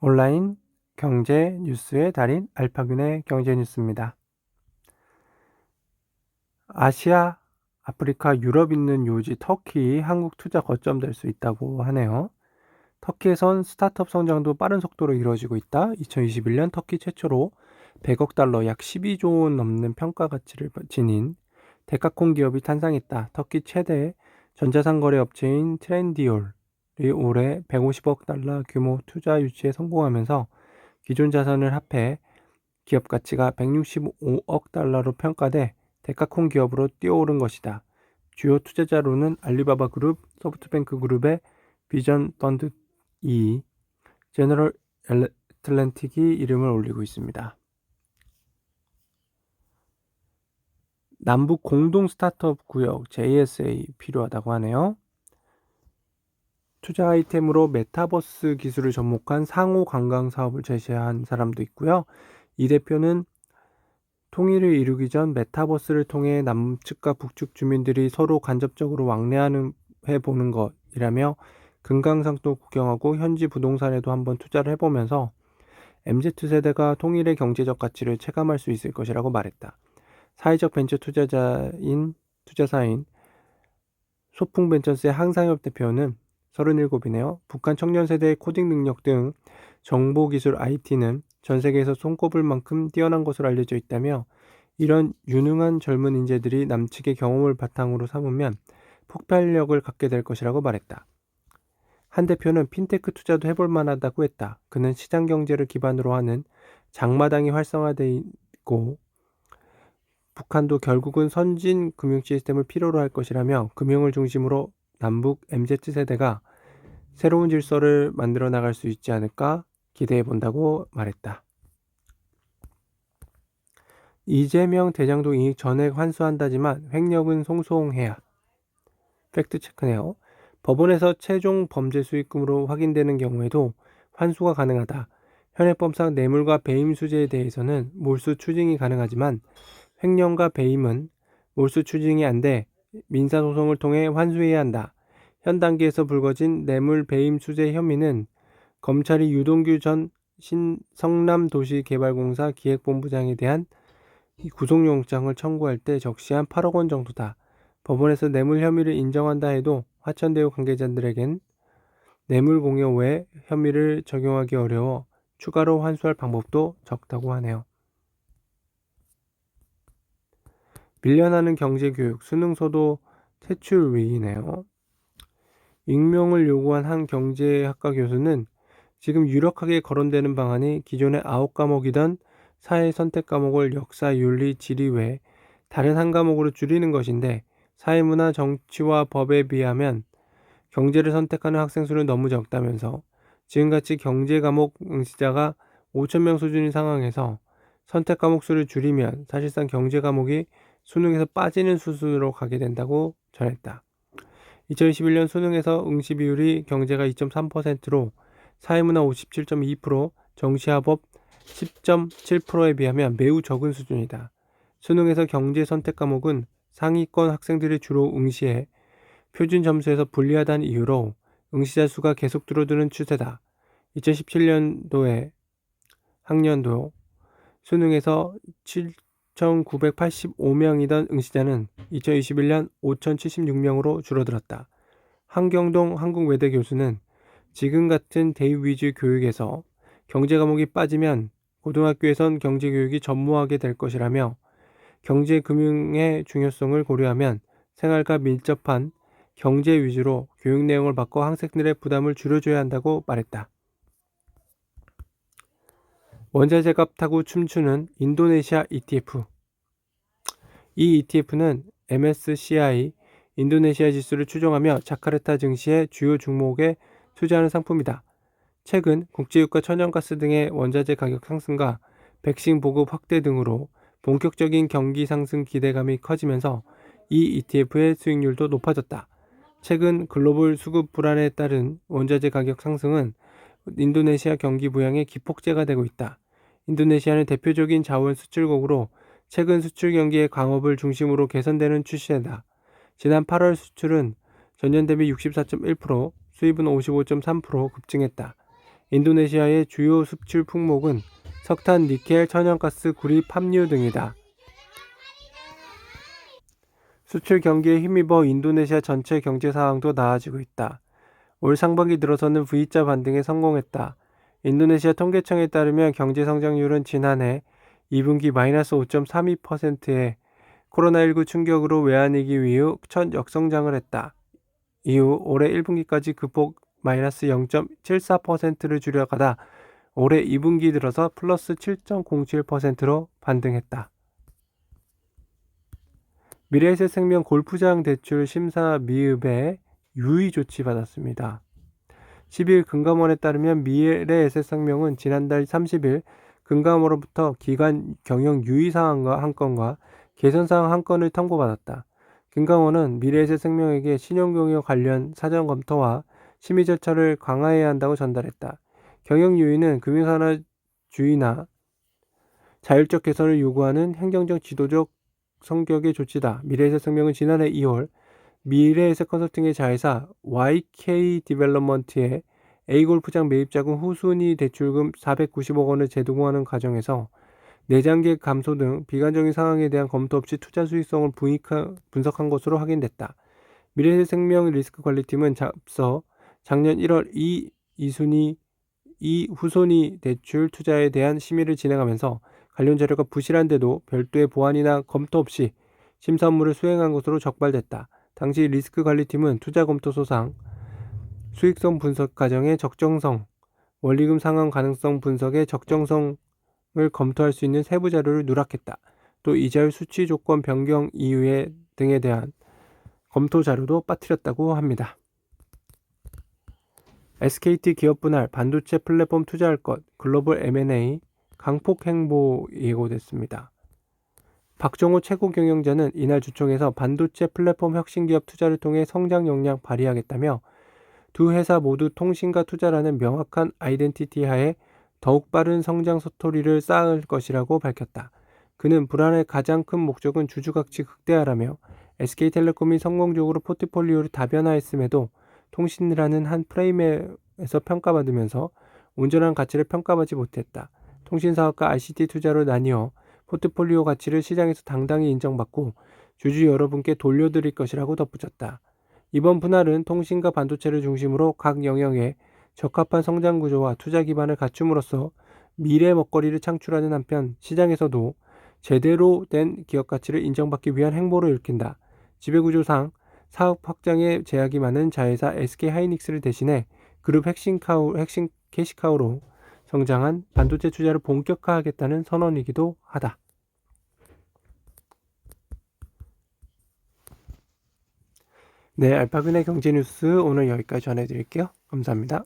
온라인 경제 뉴스의 달인 알파균의 경제 뉴스입니다. 아시아, 아프리카, 유럽 있는 요지 터키 한국 투자 거점 될 수 있다고 하네요. 터키에선 스타트업 성장도 빠른 속도로 이루어지고 있다. 2021년 터키 최초로 100억 달러 약 12조 원 넘는 평가 가치를 지닌 데카콘 기업이 탄생했다. 터키 최대 전자상거래 업체인 트렌디올이 올해 150억 달러 규모 투자 유치에 성공하면서 기존 자산을 합해 기업 가치가 165억 달러로 평가돼 데카콘 기업으로 뛰어오른 것이다. 주요 투자자로는 알리바바 그룹, 소프트뱅크 그룹의 비전 펀드 2, 제너럴 애틀랜틱이 이름을 올리고 있습니다. 남북 공동 스타트업 구역 JSA 필요하다고 하네요. 투자 아이템으로 메타버스 기술을 접목한 상호 관광 사업을 제시한 사람도 있고요. 이 대표는 통일을 이루기 전 메타버스를 통해 남측과 북측 주민들이 서로 간접적으로 왕래하는 해 보는 것이라며 금강산도 구경하고 현지 부동산에도 한번 투자를 해보면서 MZ세대가 통일의 경제적 가치를 체감할 수 있을 것이라고 말했다. 사회적 벤처 투자자인 투자사인 소풍벤처스의 항상엽 대표는 37이네요. 북한 청년 세대의 코딩 능력 등 정보 기술 IT는 전 세계에서 손꼽을 만큼 뛰어난 것으로 알려져 있다며 이런 유능한 젊은 인재들이 남측의 경험을 바탕으로 삼으면 폭발력을 갖게 될 것이라고 말했다. 한 대표는 핀테크 투자도 해볼 만하다고 했다. 그는 시장 경제를 기반으로 하는 장마당이 활성화되어 있고 북한도 결국은 선진 금융 시스템을 필요로 할 것이라며 금융을 중심으로 남북 MZ세대가 새로운 질서를 만들어 나갈 수 있지 않을까 기대해 본다고 말했다. 이재명 대장동 이익 전액 환수한다지만 횡령은 송송해야. 팩트 체크네요. 법원에서 최종 범죄 수익금으로 확인되는 경우에도 환수가 가능하다. 현행법상 뇌물과 배임 수재에 대해서는 몰수 추징이 가능하지만 횡령과 배임은 몰수 추징이 안 돼 민사소송을 통해 환수해야 한다. 현 단계에서 불거진 뇌물 배임 수재 혐의는 검찰이 유동규 전 성남도시개발공사 기획본부장에 대한 구속영장을 청구할 때 적시한 8억 원 정도다. 법원에서 뇌물 혐의를 인정한다 해도 화천대유 관계자들에겐 뇌물 공여 외 혐의를 적용하기 어려워 추가로 환수할 방법도 적다고 하네요. 밀려나는 경제교육, 수능서도 퇴출 위기네요. 익명을 요구한 한 경제학과 교수는 지금 유력하게 거론되는 방안이 기존의 아홉 과목이던 사회 선택 과목을 역사, 윤리, 지리 외 다른 한 과목으로 줄이는 것인데 사회문화, 정치와 법에 비하면 경제를 선택하는 학생 수는 너무 적다면서 지금같이 경제 과목 응시자가 5천 명 수준인 상황에서 선택 과목 수를 줄이면 사실상 경제 과목이 수능에서 빠지는 수순으로 가게 된다고 전했다. 2021년 수능에서 응시 비율이 경제가 2.3%로 사회문화 57.2%, 정시합업 10.7%에 비하면 매우 적은 수준이다. 수능에서 경제 선택 과목은 상위권 학생들이 주로 응시해 표준 점수에서 불리하다는 이유로 응시자 수가 계속 줄어드는 추세다. 2017년도에 학년도 수능에서 7,985명이던 응시자는 2021년 5,076명으로 줄어들었다. 한경동 한국외대 교수는 지금 같은 대입 위주 교육에서 경제 과목이 빠지면 고등학교에선 경제 교육이 전무하게 될 것이라며 경제 금융의 중요성을 고려하면 생활과 밀접한 경제 위주로 교육 내용을 바꿔 학생들의 부담을 줄여줘야 한다고 말했다. 원자재 값 타고 춤추는 인도네시아 ETF. 이 ETF는 MSCI 인도네시아 지수를 추종하며 자카르타 증시의 주요 종목에 투자하는 상품이다. 최근 국제유가 천연가스 등의 원자재 가격 상승과 백신 보급 확대 등으로 본격적인 경기 상승 기대감이 커지면서 이 ETF의 수익률도 높아졌다. 최근 글로벌 수급 불안에 따른 원자재 가격 상승은 인도네시아 경기 부양에 기폭제가 되고 있다. 인도네시아는 대표적인 자원 수출국으로 최근 수출 경기의 강업을 중심으로 개선되는 추세다. 지난 8월 수출은 전년 대비 64.1%, 수입은 55.3% 급증했다. 인도네시아의 주요 수출 품목은 석탄, 니켈, 천연가스, 구리, 팜유 등이다. 수출 경기에 힘입어 인도네시아 전체 경제 상황도 나아지고 있다. 올 상반기 들어서는 V자 반등에 성공했다. 인도네시아 통계청에 따르면 경제 성장률은 지난해 2분기 마이너스 5.32%에 코로나19 충격으로 외환위기 이후 첫 역성장을 했다. 이후 올해 1분기까지 극복 마이너스 0.74%를 줄여가다 올해 2분기 들어서 플러스 7.07%로 반등했다. 미래에셋생명 골프장 대출 심사 미흡에 유의 조치 받았습니다. 10일 금감원에 따르면 미래에셋생명은 지난달 30일 금감원으로부터 기관 경영 유의 사항과 한 건과 개선 사항 한 건을 통보받았다. 금감원은 미래에셋생명에게 신용경영 관련 사전 검토와 심의 절차를 강화해야 한다고 전달했다. 경영 유의는 금융산업 주의나 자율적 개선을 요구하는 행정적 지도적 성격의 조치다. 미래에셋생명은 지난해 2월 미래에셋 컨설팅의 자회사 YK 디벨롭먼트의 A골프장 매입자금 후순위 대출금 490억 원을 재동원하는 과정에서 내장객 감소 등 비관적인 상황에 대한 검토 없이 투자 수익성을 분석한 것으로 확인됐다. 미래에셋생명 리스크관리팀은 앞서 작년 1월 이 이순위 이 후손위 대출 투자에 대한 심의를 진행하면서 관련 자료가 부실한데도 별도의 보완이나 검토 없이 심사 업무를 수행한 것으로 적발됐다. 당시 리스크 관리팀은 투자 검토소상, 수익성 분석 과정의 적정성, 원리금 상환 가능성 분석의 적정성을 검토할 수 있는 세부 자료를 누락했다. 또 이자율 수치 조건 변경 이유에 등에 대한 검토 자료도 빠뜨렸다고 합니다. SKT 기업 분할 반도체 플랫폼 투자할 것 글로벌 M&A 강폭 행보 예고됐습니다. 박정호 최고 경영자는 이날 주총에서 반도체 플랫폼 혁신 기업 투자를 통해 성장 역량 발휘하겠다며 두 회사 모두 통신과 투자라는 명확한 아이덴티티 하에 더욱 빠른 성장 스토리를 쌓을 것이라고 밝혔다. 그는 불안의 가장 큰 목적은 주주가치 극대화라며 SK텔레콤이 성공적으로 포트폴리오를 다변화했음에도 통신이라는 한 프레임에서 평가받으면서 온전한 가치를 평가받지 못했다. 통신사업과 ICT 투자로 나뉘어 포트폴리오 가치를 시장에서 당당히 인정받고 주주 여러분께 돌려드릴 것이라고 덧붙였다. 이번 분할은 통신과 반도체를 중심으로 각 영역에 적합한 성장 구조와 투자 기반을 갖춤으로써 미래 먹거리를 창출하는 한편 시장에서도 제대로 된 기업 가치를 인정받기 위한 행보를 일으킨다. 지배구조상 사업 확장에 제약이 많은 자회사 SK 하이닉스를 대신해 그룹 핵심 카우, 핵심 캐시카우로 성장한 반도체 투자를 본격화하겠다는 선언이기도 하다. 네, 알파근의 경제뉴스 오늘 여기까지 전해드릴게요. 감사합니다.